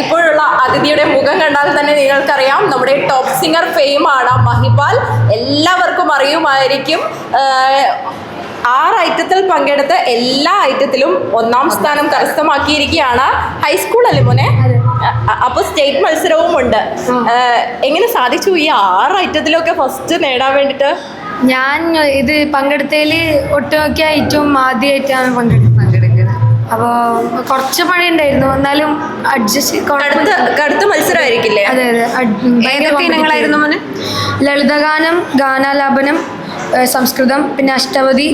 ഇപ്പോഴുള്ള അതിഥിയുടെ മുഖം കണ്ടാൽ തന്നെ നിങ്ങൾക്കറിയാം നമ്മുടെ ടോപ്പ് സിംഗർ ഫെയിമാണ് ആണ് മഹിപാൽ. എല്ലാവർക്കും അറിയുമായിരിക്കും. ആറ് ഐറ്റത്തിൽ പങ്കെടുത്ത് എല്ലാ ഐറ്റത്തിലും ഒന്നാം സ്ഥാനം കരസ്ഥമാക്കിയിരിക്കുകയാണ് ഹൈസ്കൂൾ അല്ലേ മോനെ? അപ്പൊ സ്റ്റേറ്റ് മത്സരവും ഉണ്ട്. എങ്ങനെ സാധിച്ചു ഈ ആറ് ഐറ്റത്തിലൊക്കെ ഫസ്റ്റ് നേടാൻ വേണ്ടിട്ട് ഞാൻ ഇത് പങ്കെടുത്തതിൽ ഒട്ടുമിക്ക ഏറ്റവും ആദ്യമായിട്ടാണ് പങ്കെടുക്കുന്നത്. അപ്പോൾ കുറച്ച് മഴ ഉണ്ടായിരുന്നു എന്നാലും അഡ്ജസ്റ്റ് കടുത്ത കടുത്ത മത്സരമായിരിക്കില്ലേ? അതെ അതെ. ഏതൊക്കെ ഇനങ്ങളായിരുന്നു മോനെ? ലളിതഗാനം ഗാനാലാപനം സംസ്കൃതം പിന്നെ അഷ്ടപതി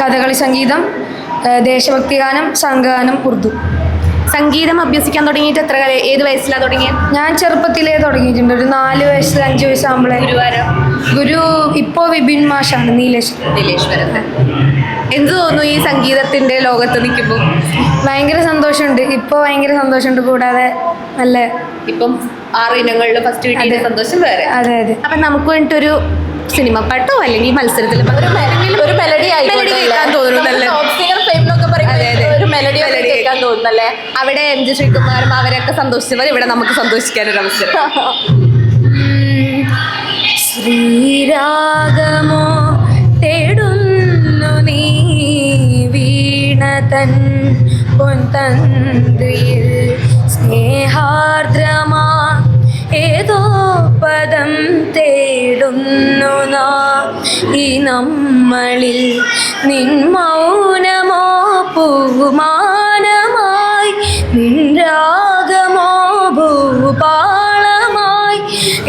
കഥകളി സംഗീതം ദേശഭക്തി ഗാനം സംഘഗാനം ഉറുദു. സംഗീതം അഭ്യസിക്കാൻ തുടങ്ങിയിട്ട് എത്ര കാലം? ഏത് വയസ്സിലാണ് തുടങ്ങിയത് ഞാൻ ചെറുപ്പത്തിലേ തുടങ്ങിയിട്ടുണ്ട്. ഒരു നാല് വയസ്സിൽ അഞ്ച് വയസ്സാകുമ്പോഴേ ഗുരുവാരം? ഗുരു ഇപ്പോൾ വിപിൻ മാഷാണ് നീലേഷ്. നീലേശ്വരൻ. എന്ത് തോന്നുന്നു ഈ സംഗീതത്തിന്റെ ലോകത്ത് നിൽക്കുമ്പോൾ ഭയങ്കര സന്തോഷമുണ്ട്. ഇപ്പോൾ ഭയങ്കര സന്തോഷമുണ്ട്. കൂടാതെ നല്ല ഇപ്പം ആറ് ഇനങ്ങളിൽ ഫസ്റ്റ് കിട്ടിയ സന്തോഷം വേറെ. അതെ അതെ. അപ്പൊ നമുക്ക് വേണ്ടിട്ടൊരു സിനിമ പാട്ടോ അല്ലെങ്കിൽ മത്സരത്തിൽ ഒരു മെലഡി ആയി തോന്നുന്നു മെലഡി കേൾക്കാൻ തോന്നുന്നല്ലേ? അവിടെ എം ജി ശ്രീകുമാരും അവരൊക്കെ സന്തോഷിച്ചവർ ഇവിടെ നമുക്ക് സന്തോഷിക്കാനൊരു അവസരം. ശ്രീരാഗമോ തേടുന്നു നീ വീണതൻ പൊൻതന്ത്രിയിൽ സ്നേഹാർദ്രമാ ഏതോ പദം തേടുന്നു നാ. ഈ നമ്മളിൽ നിൻ മൗനമോ പൂമാനമായി നിൻരാഗമോ ഭൂപാളമായി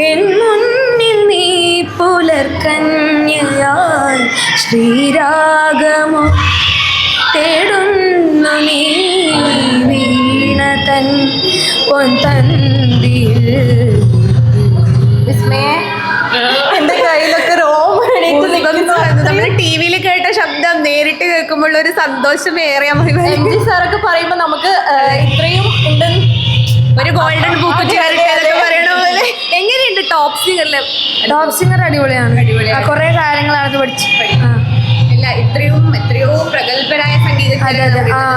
എൻ മുന്നിൽ നീ പുലർക്കന്യയായി ശ്രീരാഗമോ തേടുന്നു നീ വീണതൻ പൊൻതന്തിൽ വിസ്മയെ കേൾക്കുമ്പോൾ ഒരു സന്തോഷം ഏറെ സാറൊക്കെ പറയുമ്പോ നമുക്ക് ഇത്രയും ഉണ്ട്. ഒരു ഗോൾഡൻ ബുക്ക് ചേർക്കാനൊക്കെ പറയണ പോലെ. എങ്ങനെയുണ്ട് ടോപ്പ് സിംഗറിലെ ടോപ്പ് സിംഗർ അടിപൊളിയാണ്. അടിപൊളിയാണ്. കുറേ കാര്യങ്ങളാണ് പഠിച്ചു. അല്ല ഇത്രയും എത്രയോ പ്രഗത്ഭരായ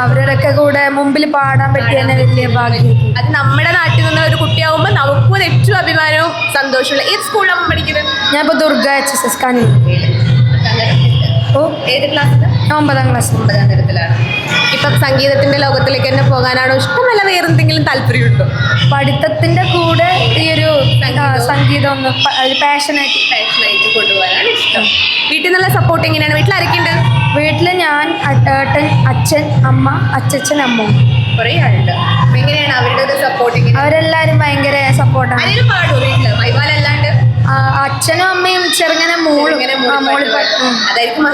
അവരുടെയൊക്കെ കൂടെ മുമ്പിൽ പാടാൻ പറ്റിയ വലിയ ഭാഗ്യം. അത് നമ്മുടെ നാട്ടിൽ നിന്ന് ഒരു കുട്ടിയാവുമ്പോൾ നമുക്കും ഏറ്റവും അഭിമാനവും സന്തോഷമുള്ള ഏത് സ്കൂളിലാണ് പഠിക്കുന്നത്? ഞാൻ ഇപ്പോൾ ദുർഗ എച്ച് എസ് എസ് കാനി ഓ ഏത് ക്ലാസ്സിൽ ഒമ്പതാം ക്ലാസ് ഒമ്പതാം തരത്തിലാണ്. ഇപ്പം സംഗീതത്തിന്റെ ലോകത്തിലേക്ക് തന്നെ പോകാനാണോ ഇഷ്ടമല്ല വേറെ എന്തെങ്കിലും താല്പര്യമുണ്ടോ? പഠിത്തത്തിന്റെ കൂടെ ഈ ഒരു സംഗീതം ഒന്ന് പാഷനായിട്ട് പാഷനായിട്ട് കൊണ്ടുപോകാനാണ് ഇഷ്ടം. വീട്ടിൽ നിന്നുള്ള സപ്പോർട്ട് എങ്ങനെയാണ്? വീട്ടിൽ ആരൊക്കെയുണ്ട്? വീട്ടിൽ ഞാൻ ഏട്ടൻ അച്ഛൻ അമ്മ അച്ഛച്ചൻ അമ്മ. കുറേ ആളുണ്ട് എങ്ങനെയാണ് അവരുടെ ഒരു സപ്പോർട്ട് അവരെല്ലാവരും ഭയങ്കര സപ്പോർട്ടാണ് പാടും പാടുമോ മൈവാലല്ലാണ്ട് അച്ഛനും അമ്മയും ചെറുങ്ങനെ മൂളും. അതായിരിക്കും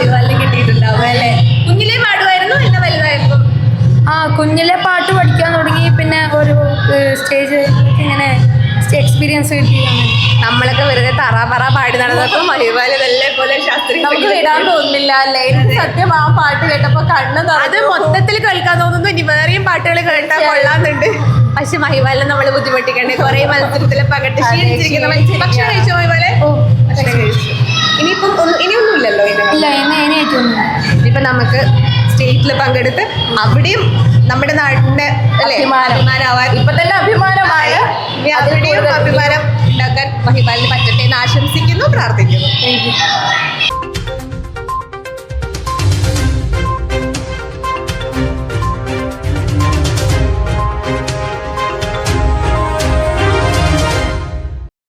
കിട്ടിയിട്ടുണ്ടാവുക അല്ലേ? കുഞ്ഞിലേ പാടുമായിരുന്നു വലുതായിരുന്നു ആ കുഞ്ഞിലെ പാട്ട് പഠിക്കാൻ തുടങ്ങി പിന്നെ ഒരു സ്റ്റേജ് ഇങ്ങനെ എക്സ്പീരിയൻസ് കിട്ടി. നമ്മളൊക്കെ വെറുതെ തറ പറ പാടി നടന്നപ്പോ മഹിബാല നല്ല പോലെ ശാസ്ത്രീയ നമുക്ക് വിടാൻ തോന്നുന്നില്ല അല്ലേ? സത്യം ആ പാട്ട് കേട്ടപ്പോ കണ്ണ് അത് മൊത്തത്തിൽ കേൾക്കാൻ തോന്നുന്നു ഇനി വേറെയും പാട്ടുകൾ കേട്ടാൽ കൊള്ളാന്നുണ്ട് പക്ഷെ മഹിവാലിനെ നമ്മൾ ബുദ്ധിമുട്ടിക്കണ്ടേ? കുറെ മത്സരത്തിലെ പകട്ട് ക്ഷീണിച്ചിരിക്കുന്ന ഭക്ഷണം കഴിച്ചു മഹിവാലെ ഇനിയിപ്പം ഇനിയൊന്നും ഇല്ലല്ലോ ഇല്ല ഇപ്പൊ നമുക്ക് സ്റ്റേറ്റിൽ പങ്കെടുത്ത് അവിടെയും നമ്മുടെ നാടിന്റെ അല്ലെ? അഭിമാനം. അഭിമാനമാവാൻ ഇപ്പൊ തന്നെ അഭിമാനമായ അവരുടെയും അവിടെയും അഭിമാനം ഉണ്ടാക്കാൻ മഹിബാലിന് പറ്റട്ടെ എന്ന് ആശംസിക്കുന്നു പ്രാർത്ഥിക്കുന്നു.